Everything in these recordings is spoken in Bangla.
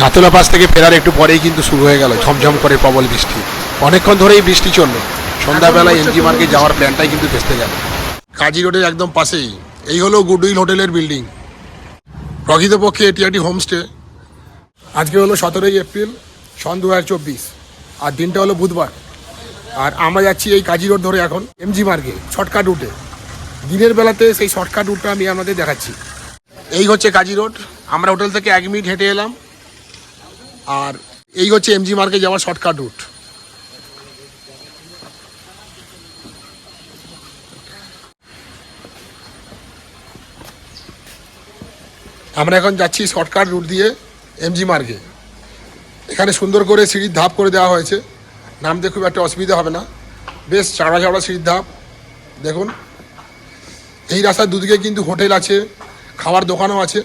নাতুলা পাশ থেকে ফেরার একটু পরেই কিন্তু শুরু হয়ে গেল ঝমঝম করে প্রবল বৃষ্টি। অনেকক্ষণ ধরেই বৃষ্টি চলল। সন্ধ্যাবেলায় এনজি মার্কে যাওয়ার প্ল্যানটাই কিন্তু ভেস্তে গেল। কাজী রোডের একদম পাশেই। এই হলো গুডউইল হোটেলের বিল্ডিং। প্রকৃতপক্ষে এটি একটি হোমস্টে। আজকে হলো সতেরোই এপ্রিল সন দু হাজার চব্বিশ। আর দিনটা হলো বুধবার। আর আমরা যাচ্ছি এই কাজী রোড ধরে এখন এমজি মার্গে শর্টকাট রুটে। দিনের বেলাতে সেই শর্টকাট রুটটা আমি আপনাদের দেখাচ্ছি। এই হচ্ছে কাজী রোড। আমরা হোটেল থেকে এক মিনিট হেঁটে এলাম। আর এই হচ্ছে এমজি মার্কে যাওয়ার শর্টকাট রুট আমরা এখন যাচ্ছি শর্টকাট রুট দিয়ে এমজি মার্গে এখানে সুন্দর করে সিঁড়ির ধাপ করে দেওয়া হয়েছে। নামতে খুব একটা অসুবিধা হবে না। বেশ চাড়া চাড়া সিঁড়ির ধাপ। দেখুন, এই রাস্তার দুদিকে কিন্তু হোটেল আছে খাওয়ার দোকানও আছে।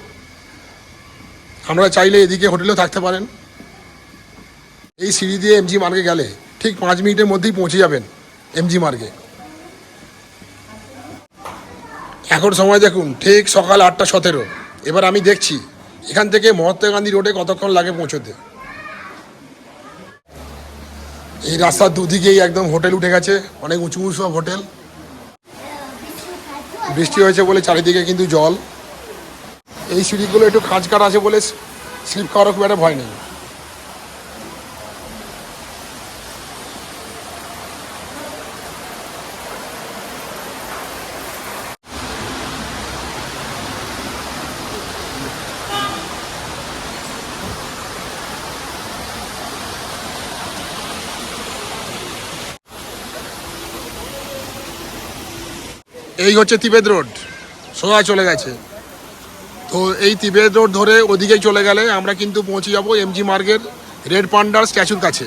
আমরা চাইলে এদিকে হোটেলেও থাকতে পারেন। এই সিঁড়ি দিয়ে এমজি মার্গে গেলে ঠিক পাঁচ মিনিটের মধ্যেই পৌঁছে যাবেন এমজি মার্গে এখন সময় দেখুন, ঠিক সকাল আটটা সতেরো। এবার আমি দেখছি, এখান থেকে মহাত্মা গান্ধী রোডে কতক্ষণ লাগে পৌঁছতে। এই রাস্তার দুদিকেই একদম হোটেল উঠে গেছে, অনেক উঁচু উঁচু সব হোটেল। বৃষ্টি হয়েছে বলে চারিদিকে কিন্তু জল। এই সিঁড়িগুলো একটু খাঁজ কাট আছে বলে স্লিপ খাওয়ারও খুব একটা ভয় নেই। এই হচ্ছে তিবেদ রোড। সোজা চলে গেছে। তো এই তিবেদ রোড ধরে ওদিকেই চলে গেলে আমরা কিন্তু পৌঁছে যাব এমজি মার্গের রেড পান্ডার স্ট্যাচুর কাছে।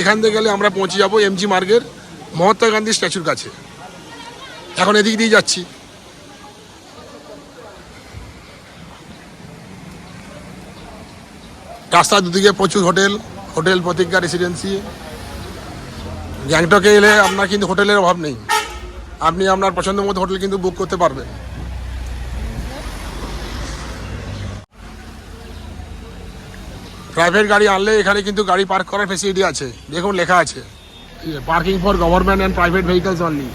এখান থেকে গেলে আমরা পৌঁছে যাব এমজি মার্গের মহাত্মা গান্ধী স্ট্যাচুর কাছে। এখন এদিক দিয়ে যাচ্ছি। রাস্তার দুদিকে প্রচুর হোটেল হোটেল প্রতিজ্ঞা রেসিডেন্সি গ্যাংটকে এলে আপনার কিন্তু হোটেলের অভাব নেই। আপনি আপনার পছন্দ মতো হোটেল কিন্তু বুক করতে পারবেন প্রাইভেট গাড়ি আনলে এখানে কিন্তু গাড়ি পার্ক করার ফেসিলিটি আছে। দেখুন, লেখা আছে। Parking for government and private vehicles only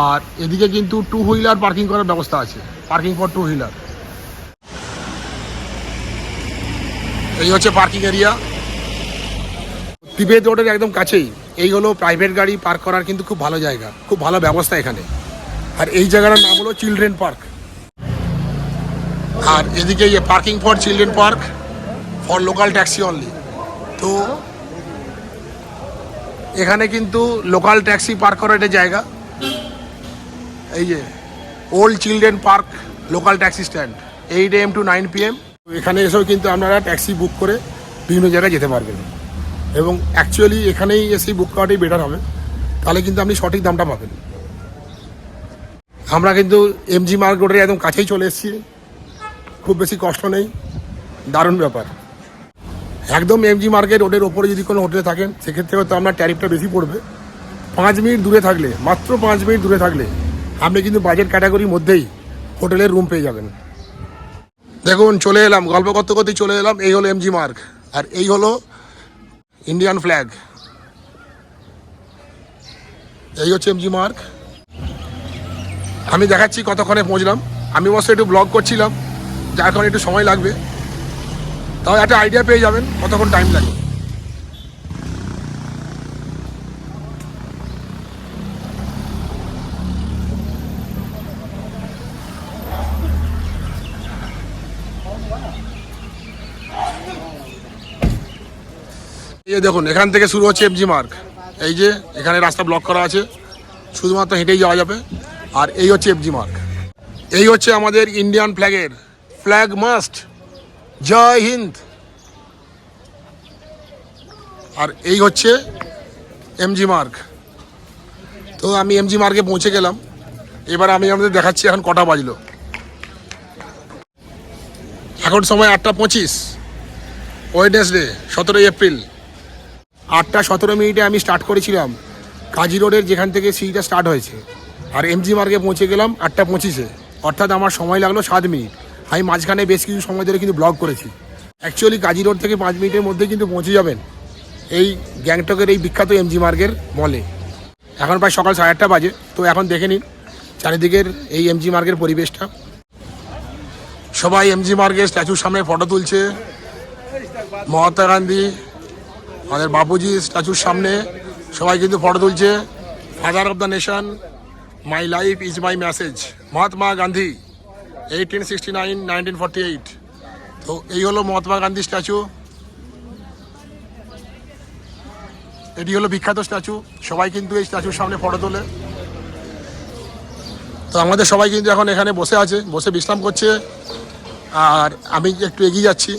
আর এদিকে কিন্তু টু হুইলার পার্কিং করার ব্যবস্থা আছে। পার্কিং ফর টু হুইলার এই হচ্ছে পার্কিং এরিয়া তিবেত রোডের একদম কাছেই। এই হলো প্রাইভেট গাড়ি পার্ক করার কিন্তু খুব ভালো জায়গা, খুব ভালো ব্যবস্থা এখানে। আর এই জায়গাটার নাম হলো চিলড্রেন পার্ক আর এদিকে ইয়ে parking for children park for local taxi only তো এখানে কিন্তু লোকাল ট্যাক্সি পার্ক করার একটা জায়গা। এই যে old children park local taxi stand eight AM two nine P M এখানে এসেও কিন্তু আপনারা ট্যাক্সি বুক করে বিভিন্ন জায়গায় যেতে পারবেন। এবং অ্যাকচুয়ালি এখানেই এসেই বুক করাটাই বেটার হবে। তাহলে কিন্তু আপনি সঠিক দামটা পাবেন। আমরা কিন্তু এমজি মার্ক রোডের একদম কাছেই চলে এসেছি। খুব বেশি কষ্ট নেই। দারুণ ব্যাপার। একদম এমজি মার্কেট রোডের ওপরে যদি কোনো হোটেলে থাকেন সেক্ষেত্রে হয়তো আপনার ট্যারিফটা বেশি পড়বে। পাঁচ মিনিট দূরে থাকলে, মাত্র পাঁচ মিনিট দূরে থাকলে, আপনি কিন্তু বাজেট ক্যাটাগরির মধ্যেই হোটেলের রুম পেয়ে যাবেন। দেখুন, চলে এলাম, গল্প করতে করতে চলে এলাম। এই হলো এমজি মার্ক আর এই হলো ইন্ডিয়ান ফ্ল্যাগ এই হচ্ছে এমজি মার্ক আমি দেখাচ্ছি কতক্ষণে পৌঁছলাম। আমি অবশ্যই একটু ব্লগ করছিলাম। যার কারণে একটু সময় লাগবে। তাও একটা আইডিয়া পেয়ে যাবেন কতক্ষণ টাইম লাগে। এই দেখুন, এখান থেকে শুরু হচ্ছে এমজি মার্ক এই যে, এখানে রাস্তা ব্লক করা আছে। শুধুমাত্র হেঁটেই যাওয়া যাবে। আর এই হচ্ছে এফজি মার্ক এই হচ্ছে আমাদের ইন্ডিয়ান ফ্ল্যাগের ফ্ল্যাগ মাস্ট জয় হিন্দ। আর এই হচ্ছে এমজি মার্ক তো আমি এমজি মার্কে পৌঁছে গেলাম। এবার আমি আমাদের দেখাচ্ছি এখন কটা বাজলো। এখন সময় আটটা পঁচিশ। ওয়েডনেসডে সতেরোই এপ্রিল আটটা সতেরো মিনিটে আমি স্টার্ট করেছিলাম। কাজী রোডের যেখান থেকে সিঁড়িটা স্টার্ট হয়েছে। আর এমজি মার্গে পৌঁছে গেলাম আটটা পঁচিশে। অর্থাৎ আমার সময় লাগল সাত মিনিট। আমি মাঝখানে বেশ কিছু সময় ধরে কিন্তু ব্লগ করেছি। অ্যাকচুয়ালি কাজী রোড থেকে পাঁচ মিনিটের মধ্যে কিন্তু পৌঁছে যাবেন এই গ্যাংটকের এই বিখ্যাত এমজি মার্গের মলে এখন প্রায় সকাল সাড়ে আটটা বাজে। তো এখন দেখে নিন চারিদিকের এই এমজি মার্গের পরিবেশটা। সবাই এমজি মার্গের স্ট্যাচুর সামনে ফটো তুলছে। মহাত্মা গান্ধী আমাদের বাপুজি স্ট্যাচুর সামনে সবাই কিন্তু ফটো তুলছে। Father of the nation my life is my message Mahatma Gandhi eighteen sixty nine nineteen forty eight তো এই হলো মহাত্মা গান্ধী স্ট্যাচু। এটি হলো বিখ্যাত স্ট্যাচু। সবাই কিন্তু এই স্ট্যাচুর সামনে ফটো তোলে। তো আমাদের সবাই কিন্তু এখন এখানে বসে আছে, বসে বিশ্রাম করছে। আর আমি একটু এগিয়ে যাচ্ছি।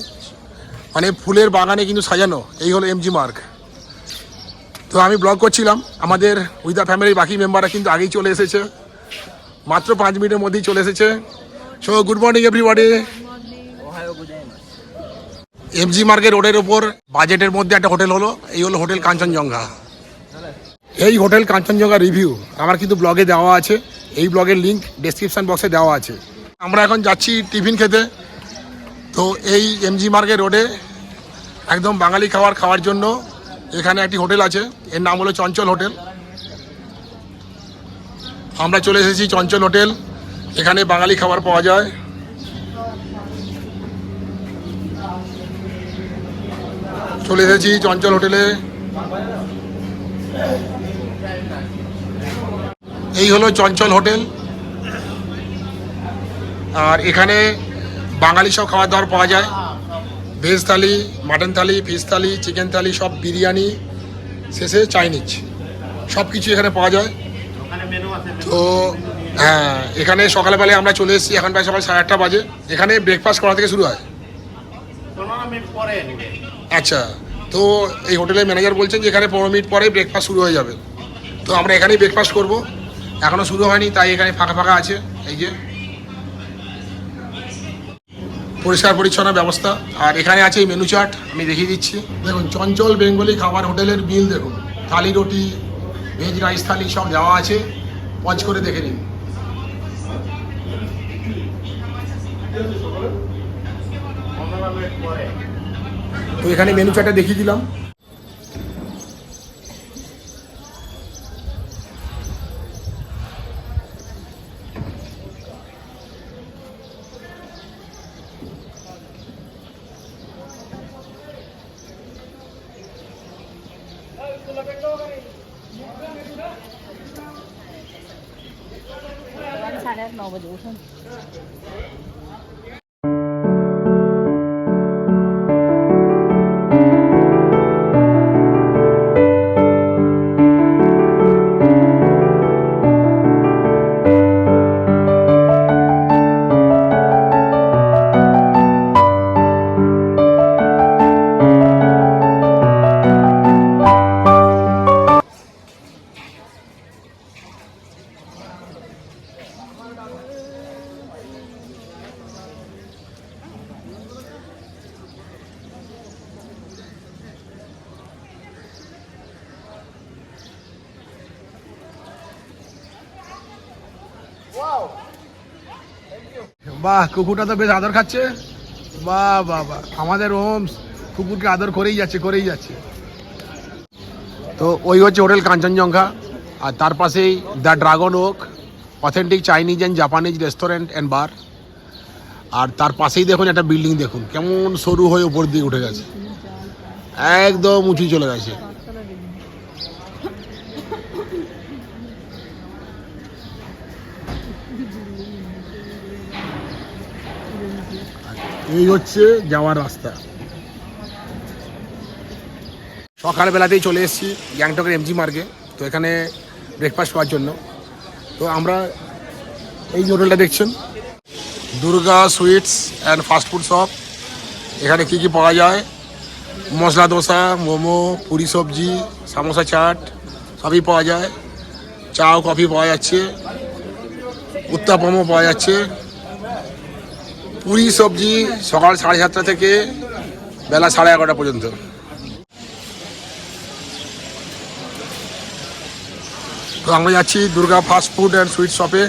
মানে ফুলের বাগানে কিন্তু সাজানো, এই হলো এমজি মার্ক তো আমি ব্লগ করছিলাম, আমাদের উইথ দ্য ফ্যামিলির বাকি মেম্বাররা কিন্তু আগেই চলে এসেছে। মাত্র পাঁচ মিনিটের মধ্যেই চলে এসেছে। So good morning everybody MG মার্কের রোডের ওপর বাজেটের মধ্যে একটা হোটেল হলো, এই হলো হোটেল কাঞ্চনজঙ্ঘা এই হোটেল কাঞ্চনজঙ্ঘা রিভিউ আমার কিন্তু ব্লগে দেওয়া আছে, এই ব্লগের লিঙ্ক ডেসক্রিপশন বক্সে দেওয়া আছে। আমরা এখন যাচ্ছি টিফিন খেতে। তো এই এমজি মার্কের রোডে একদম বাঙালি খাবার খাওয়ার জন্য এখানে একটি হোটেল আছে। এর নাম হলো চঞ্চল হোটেল। আমরা চলে এসেছি চঞ্চল হোটেল। এখানে বাঙালি খাবার পাওয়া যায়। চলে এসেছি চঞ্চল হোটেলে। এই হলো চঞ্চল হোটেল। আর এখানে বাঙালি সব খাবার দাবার পাওয়া যায়। Veg thali mutton thali fish thali chicken thali সব বিরিয়ানি শেষে চাইনিজ। সব কিছু এখানে পাওয়া যায়। তো হ্যাঁ এখানে সকালবেলায় আমরা চলে এসেছি এখন প্রায় সকাল সাড়ে আটটা বাজে। এখানে ব্রেকফাস্ট করা থেকে শুরু হয়। আচ্ছা তো এই হোটেলের ম্যানেজার বলছেন যে এখানে পনেরো মিনিট পরে ব্রেকফাস্ট শুরু হয়ে যাবে। তো আমরা এখানেই ব্রেকফাস্ট করব। এখনও শুরু হয়নি তাই এখানে ফাঁকা ফাঁকা আছে। এই যে পরিষ্কার পরিচ্ছন্ন ব্যবস্থা। আর এখানে আছে এই মেনু চার্ট আমি দেখিয়ে দিচ্ছি। দেখুন, চঞ্চল বেঙ্গলি খাবার হোটেলের বিল দেখুন। থালি রুটি ভেজ রাইস থালি সব দেওয়া আছে। পজ করে দেখে নিন। তো এখানে মেনু চার্টটা দেখিয়ে দিলাম। સાડા આઠ નવ બજે ઉઠો বাহ, কুকুরটা তো বেশ আদর খাচ্ছে। বাহ বাহ বাহ। আমাদের ওম কুকুরকে আদর করেই যাচ্ছে করেই যাচ্ছে। তো ওই হচ্ছে হোটেল কাঞ্চনজঙ্ঘা, আর তার পাশেই the dragon oak, authentic Chinese and Japanese restaurant and bar. আর তার পাশেই দেখুন একটা বিল্ডিং দেখুন, কেমন সরু হয়ে উপর দিয়ে উঠে গেছে। একদম উঁচু চলে গেছে। এই হচ্ছে যাওয়ার রাস্তা। সকালবেলাতেই চলে এসেছি গ্যাংটকের এমজি মার্গে, তো এখানে ব্রেকফাস্ট করার জন্য। তো আমরা এই যে হোটেলটা দেখছেন। Durga sweets and fast food shop এখানে কি কি পাওয়া যায়? মশলা দোসা, মোমো, পুরি সবজি, সামোসা চাট, সবই পাওয়া যায়। চা কফি পাওয়া যাচ্ছে। উত্তাপমও পাওয়া যাচ্ছে। পুরি সবজি সকাল সাড়ে সাতটা থেকে বেলা সাড়ে এগারোটা পর্যন্ত। তো আমরা যাচ্ছি Durga fast food and sweet শপে।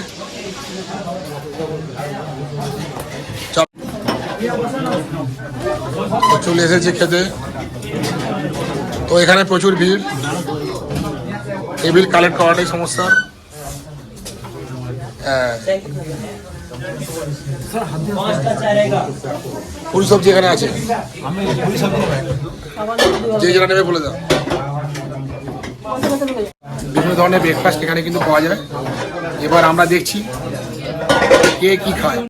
চলে। এসেছে খেতে। তো এখানে প্রচুর ভিড়। টেবিল কালেক্ট করাটাই সমস্যা। হ্যাঁ। ফুল সবজি এখানে আছে? যে যেটা নেবে বলে দাও। বিভিন্ন ধরনের ব্রেকফাস্ট এখানে কিন্তু পাওয়া যায়। এবার আমরা দেখছি কে কি খায়।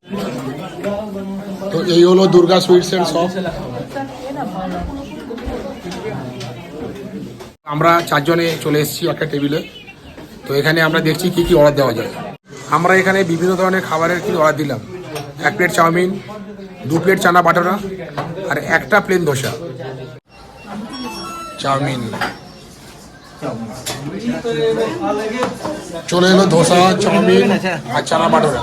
তো এই হলো দুর্গা সুইটস এন্ড শপ আমরা চারজনে চলে এসেছি একটা টেবিলে তো এখানে আমরা দেখছি কি কি অর্ডার দেওয়া যায়। আমরা এখানে বিভিন্ন ধরনের খাবারের কি অর্ডার দিলাম। এক প্লেট চাউমিন, দু প্লেট চানা বাটারা আর একটা প্লেন ধোসা। চাউমিন। চলে এলো ধোসা, চাউমিন আর চানা বাটারা।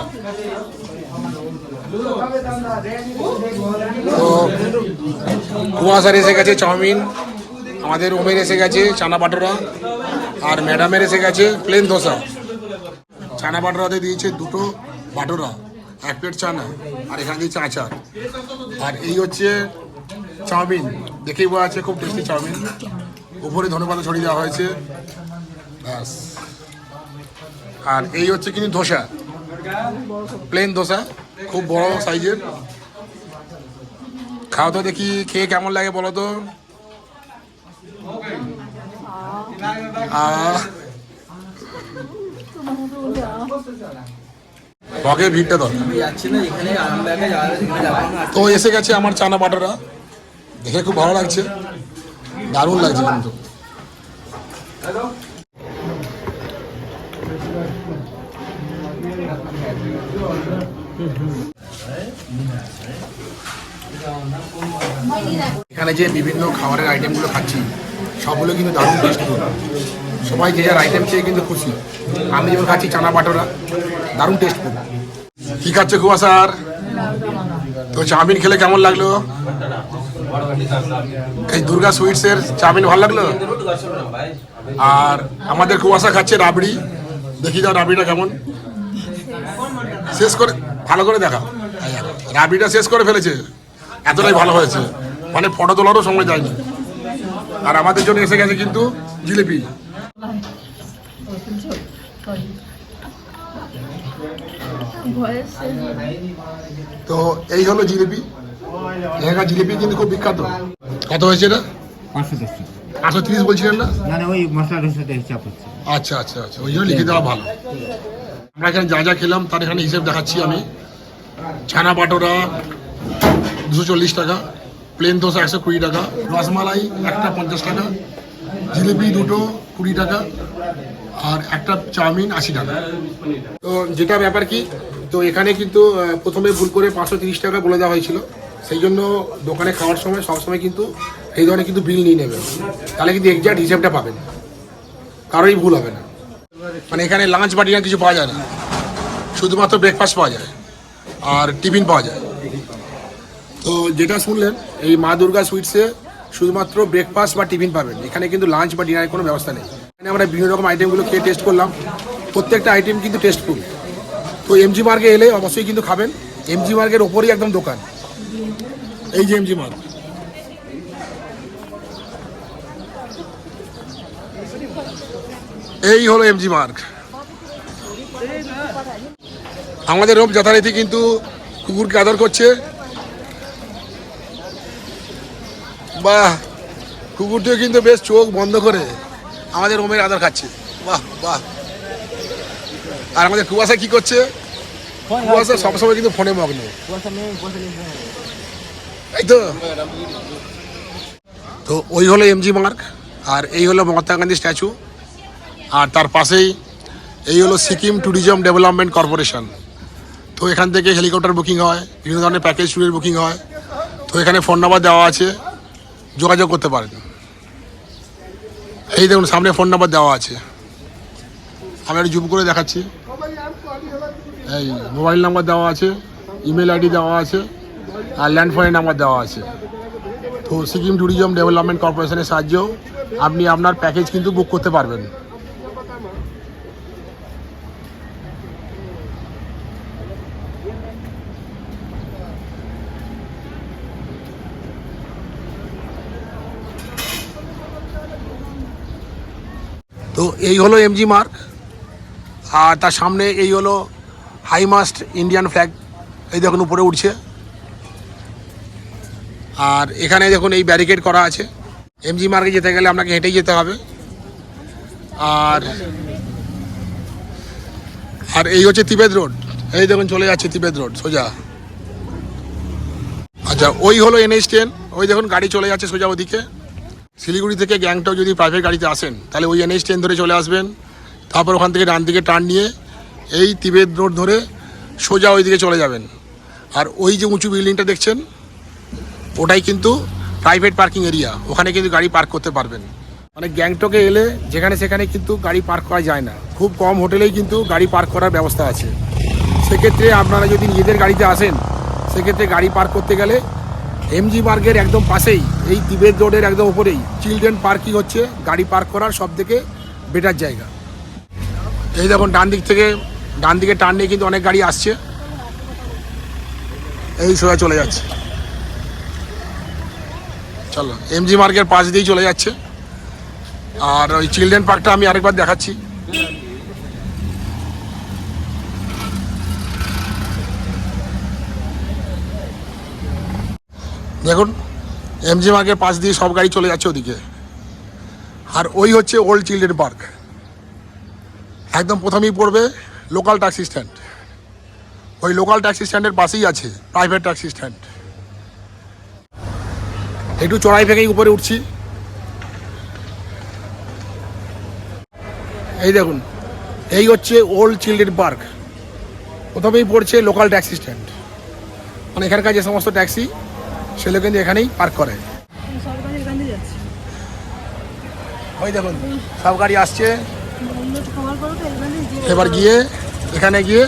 তো কুয়াশার এসে গেছে চাউমিন, আমাদের ওমের এসে গেছে চানা বাটোরা আর ম্যাডামের এসে গেছে প্লেন ধোসা। চানা বাটোরাতে দিয়েছে দুটো বাটোরা, এক প্লেট চানা আর এখানে দিয়েছে আচার। আর এই হচ্ছে চাউমিন। দেখেই বোঝা আছে খুব টেস্টি চাউমিন। উপরে ধনেপাতা ছড়িয়ে দেওয়া হয়েছে। ব্যাস। আর এই হচ্ছে কিন্তু ধোসা। প্লেন ধোসা, খুব বড় সাইজের খাও তো দেখি, খেয়ে কেমন লাগে বলো তো? আহ। বকে ভিড়টা দরকার তো এসে গেছে আমার চানা বাটারা। দেখে খুব ভালো লাগছে। দারুণ লাগছে কিন্তু। এখানে যে বিভিন্ন খাবারের আইটেমগুলো খাচ্ছি, সবগুলো কিন্তু দারুণ টেস্টফুল সবাই যে যার আইটেম চেয়ে কিন্তু খুশি। আমি যেমন খাচ্ছি চানা বাটোরা, দারুণ টেস্টফুল কি খাচ্ছে কুয়া স্যার? তো চাউমিন খেলে কেমন লাগল? এই দুর্গা সুইটসের চাউমিন ভালো লাগল? আর আমাদের কুয়াশা খাচ্ছে রাবড়ি। দেখি দাও রাবড়িটা কেমন। শেষ করে ভালো করে দেখা রাবড়িটা শেষ করে ফেলেছে। এতটাই ভালো হয়েছে। মানে ফটো তোলারও সময় যায়নি। আর আমাদের জন্য এসে গেছে কিন্তু জিলিপি। তো এই হলো জিলিপি। এখানকার জিলিপি কিন্তু খুব বিখ্যাত। কত হয়েছে এটা? পাঁচশো দশ পাঁচশো তিরিশ বলছিলেন না? না না ওই মশলাটার সাথে হিসাব হচ্ছে। আচ্ছা আচ্ছা আচ্ছা ওই জন্য লিখে দেওয়া ভালো। আমরা এখানে যা যা খেলাম তার এখানে হিসেব দেখাচ্ছি আমি। ছানা বাটোরা দুশো চল্লিশ টাকা প্লেন দোসা একশো কুড়ি টাকা রসমালাই একটা পঞ্চাশ টাকা জিলিপি দুটো কুড়ি টাকা আর একটা চাউমিন আশি টাকা। তো যেটা ব্যাপার কি, তো এখানে কিন্তু প্রথমে ভুল করে পাঁচশো তিরিশ টাকা বলে দেওয়া হয়েছিল। সেই জন্য দোকানে খাওয়ার সময় সবসময় কিন্তু এই ধরনের কিন্তু বিল নিয়ে নেবে। তাহলে কিন্তু এক্সাক্ট হিসেবটা পাবেন। কারোই ভুল হবে না। মানে এখানে লাঞ্চ বা ডিনার কিছু পাওয়া যায় না। শুধুমাত্র ব্রেকফাস্ট পাওয়া যায় আর টিফিন পাওয়া যায়। তো যেটা শুনলেন, এই মা দুর্গা সুইটসে শুধুমাত্র ব্রেকফাস্ট বা টিফিন পাবেন। এখানে কিন্তু লাঞ্চ বা ডিনারের কোনো ব্যবস্থা নেই। এখানে আমরা বিভিন্ন রকম আইটেমগুলো খেয়ে টেস্ট করলাম। প্রত্যেকটা আইটেম কিন্তু টেস্টফুল তো এমজি মার্গে এলে অবশ্যই কিন্তু খাবেন। এমজি মার্গের ওপরই একদম দোকান। এই যে এমজি মার্গ এই হলো এমজি মার্গ আমাদের রোম যথারীতি কিন্তু কুকুরকে আদর করছে। বাহ কুকুরটিও কিন্তু বেশ চোখ বন্ধ করে আমাদের রোমের আদর খাচ্ছে। বাহ বাহ। আর আমাদের কুয়াশা কি করছে? কুয়াশা সবসময় কিন্তু ফোনে মগ্ন। এই তো। তো ওই হলো এমজি মার্ক আর এই হলো মহাত্মা গান্ধী স্ট্যাচু আর তার পাশেই এই হলো সিকিম ট্যুরিজম ডেভেলপমেন্ট কর্পোরেশন তো এখান থেকে হেলিকপ্টার বুকিং হয় বিভিন্ন ধরনের প্যাকেজ ট্যুরের বুকিং হয়। তো এখানে ফোন নাম্বার দেওয়া আছে। যোগাযোগ করতে পারেন। এই দেখুন, সামনে ফোন নাম্বার দেওয়া আছে। আমি একটু জুম করে দেখাচ্ছি। এই মোবাইল নাম্বার দেওয়া আছে ইমেল আইডি দেওয়া আছে, আর ল্যান্ডফোনের নাম্বার দেওয়া আছে। তো সিকিম ট্যুরিজম ডেভেলপমেন্ট কর্পোরেশনের সাহায্যেও আপনি আপনার প্যাকেজ কিন্তু বুক করতে পারবেন তো এই হলো এমজি মার্ক আর তার সামনে এই হলো হাই মাস্ট ইন্ডিয়ান ফ্ল্যাগ এই দেখুন, উপরে উঠছে। আর এখানে দেখুন, এই ব্যারিকেড করা আছে। এমজি মার্কে যেতে গেলে আপনাকে হেঁটেই যেতে হবে। আর আর এই হচ্ছে তিবেদ রোড এই দেখুন, চলে যাচ্ছে তিবেদ রোড সোজা। আচ্ছা ওই হলো এনএইচ টেন ওই দেখুন, গাড়ি চলে যাচ্ছে সোজা ওদিকে। শিলিগুড়ি থেকে গ্যাংটক যদি প্রাইভেট গাড়িতে আসেন, তাহলে ওই এনএইচ টেন ধরে চলে আসবেন। তারপর ওখান থেকে ডান দিকে টার্ন নিয়ে এই তিবেদ রোড ধরে সোজা ওই দিকে চলে যাবেন। আর ওই যে উঁচু বিল্ডিংটা দেখছেন, ওটাই কিন্তু প্রাইভেট পার্কিং এরিয়া ওখানে কিন্তু গাড়ি পার্ক করতে পারবেন। মানে গ্যাংটকে এলে যেখানে সেখানে কিন্তু গাড়ি পার্ক করা যায় না। খুব কম হোটেলেই কিন্তু গাড়ি পার্ক করার ব্যবস্থা আছে। সেক্ষেত্রে আপনারা যদি নিজেদের গাড়িতে আসেন, সেক্ষেত্রে গাড়ি পার্ক করতে গেলে এমজি মার্গের একদম পাশেই, এই তিবেত রোডের একদম উপরেই। চিলড্রেন পার্কিং হচ্ছে, গাড়ি পার্ক করার সব থেকে বেটার জায়গা। এই দেখুন, ডান দিক থেকে, ডান দিকে টার্ন নিয়ে কিন্তু অনেক গাড়ি আসছে। এই সোজা চলে যাচ্ছে। চলো এমজি মার্গের পাশ দিয়েই চলে যাচ্ছে। আর ওই চিলড্রেন পার্কটা আমি আরেকবার দেখাচ্ছি। দেখুন এমজি মার্গের পাশ দিয়ে সব গাড়ি চলে যাচ্ছে ওদিকে। আর ওই হচ্ছে ওল্ড চিলড্রেন পার্ক একদম প্রথমেই পড়বে লোকাল ট্যাক্সি স্ট্যান্ড ওই লোকাল ট্যাক্সি স্ট্যান্ডের পাশেই আছে প্রাইভেট ট্যাক্সি স্ট্যান্ড একটু চড়াই থেকেই উপরে উঠছি। এই দেখুন, এই হচ্ছে ওল্ড চিলড্রেন পার্ক প্রথমেই পড়ছে লোকাল ট্যাক্সি স্ট্যান্ড মানে এখানকার যে সমস্ত ট্যাক্সি সেগুলো কিন্তু এখানেই পার্ক করে। ওই দেখুন, সব গাড়ি আসছে। এবার গিয়ে এখানে গিয়ে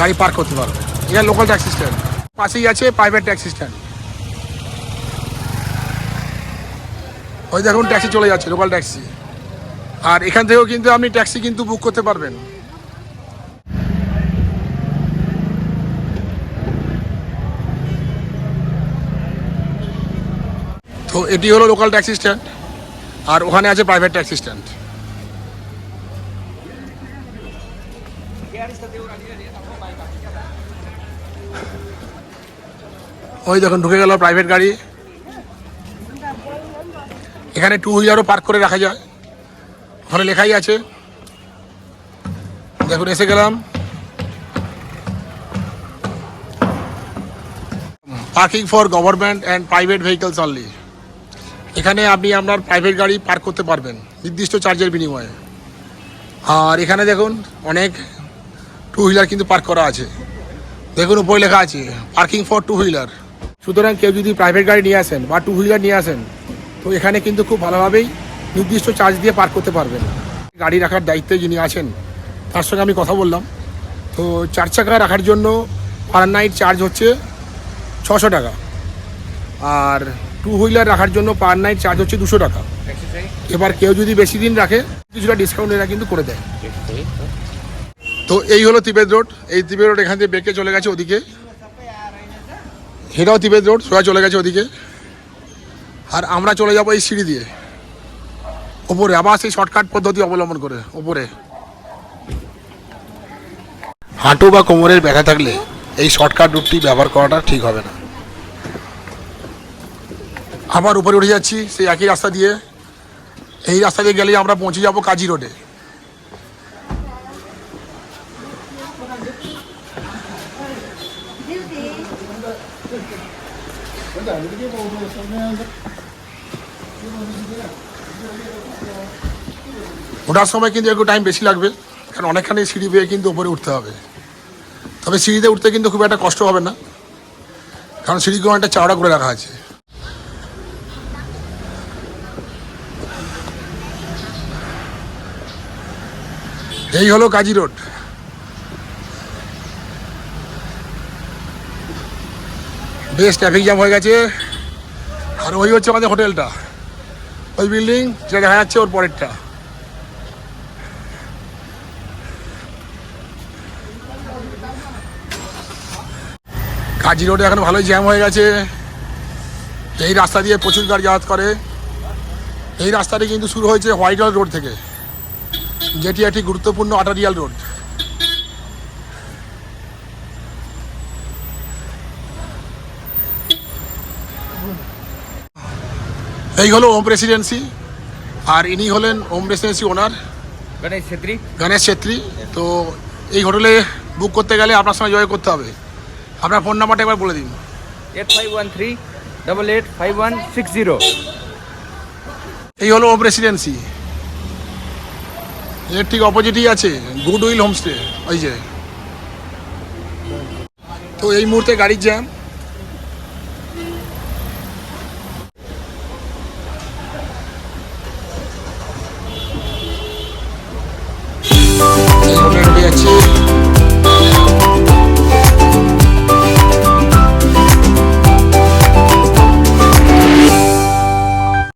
গাড়ি পার্ক করতে পারবে এখানে লোকাল ট্যাক্সি স্ট্যান্ড পাশেই আছে প্রাইভেট ট্যাক্সি স্ট্যান্ড ওই দেখুন ট্যাক্সি চলে যাচ্ছে লোকাল ট্যাক্সি আর এখান থেকেও কিন্তু আপনি ট্যাক্সি কিন্তু বুক করতে পারবেন। তো এটি হলো লোকাল ট্যাক্সি স্ট্যান্ড আর ওখানে আছে প্রাইভেট ট্যাক্সি স্ট্যান্ড ওই দেখুন, ঢুকে গেল প্রাইভেট গাড়ি। এখানে টু হুইলারও পার্ক করে রাখা যায়। ওখানে লেখাই আছে। দেখুন, এসে গেলাম। Parking for government and private vehicles only এখানে আপনি আপনার প্রাইভেট গাড়ি পার্ক করতে পারবেন, নির্দিষ্ট চার্জের বিনিময়ে। আর এখানে দেখুন, অনেক টু হুইলার কিন্তু পার্ক করা আছে। দেখুন, উপরে লেখা আছে পার্কিং ফর টু হুইলার সুতরাং কেউ যদি প্রাইভেট গাড়ি নিয়ে আসেন বা টু হুইলার নিয়ে আসেন, তো এখানে কিন্তু খুব ভালোভাবেই নির্দিষ্ট চার্জ দিয়ে পার্ক করতে পারবেন। গাড়ি রাখার দায়িত্বে যিনি আছেন, তার সঙ্গে আমি কথা বললাম। তো চার চাকা রাখার জন্য পার নাইট চার্জ হচ্ছে ছশো টাকা। আর টু হুইলার রাখার জন্য পার নাইট চার্জ হচ্ছে দুশো টাকা। এবার কেউ যদি বেশি দিন রাখে কিছুটা ডিসকাউন্ট এরা কিন্তু করে দেয়। তো এই হলো তিবেদ রোড এই তিবেদ রোড এখান থেকে বেঁকে চলে গেছে ওদিকে। এটাও তিবেদ রোড সোজা চলে গেছে ওদিকে। আর আমরা চলে যাব এই সিঁড়ি দিয়ে। ওপরে আবার সেই শর্টকাট পদ্ধতি অবলম্বন করে ওপরে। হাঁটু বা কোমরের ব্যথা থাকলে এই শর্টকাট রুটটি ব্যবহার করাটা ঠিক হবে না। আবার উপরে উঠে যাচ্ছি, সেই একই রাস্তা দিয়ে। এই রাস্তা দিয়ে গেলেই আমরা পৌঁছে যাব কাজী রোডে। ওঠার সময় কিন্তু একটু টাইম বেশি লাগবে, কারণ অনেকখানি সিঁড়ি বেয়ে কিন্তু উপরে উঠতে হবে। তবে সিঁড়িতে উঠতে কিন্তু খুব একটা কষ্ট হবে না, কারণ সিঁড়িগুলো অনেকটা চাওড়া করে রাখা আছে। এই হলো কাজী রোড। বেশ ট্রাফিক জ্যাম হয়ে গেছে। আর ওই হচ্ছে আমাদের হোটেলটা। ওই বিল্ডিং যেটা দেখা যাচ্ছে ওর পরেরটা। কাজী রোডে এখন ভালোই জ্যাম হয়ে গেছে। এই রাস্তা দিয়ে প্রচুর গাড়ি যাতায়াত করে। এই রাস্তাটি কিন্তু শুরু হয়েছে হোয়াইট রোড থেকে। যেটি একটি গুরুত্বপূর্ণ আটারিয়াল রোড। এই হলো ওম রেসিডেন্সি আর ইনি হলেন ওম রেসিডেন্সি ওনার গণেশ ছেত্রী। গণেশ ছেত্রী। তো এই হোটেলে বুক করতে গেলে আপনার সঙ্গে জয় করতে হবে। আপনার ফোন নাম্বারটা একবার বলে দিন। Eight five one three double eight five one six zero এই হলো ওম রেসিডেন্সি এর ঠিক অপোজিটই আছে গুড উইল হোমস্টে ওই যে। তো এই মুহূর্তে গাড়ির জ্যাম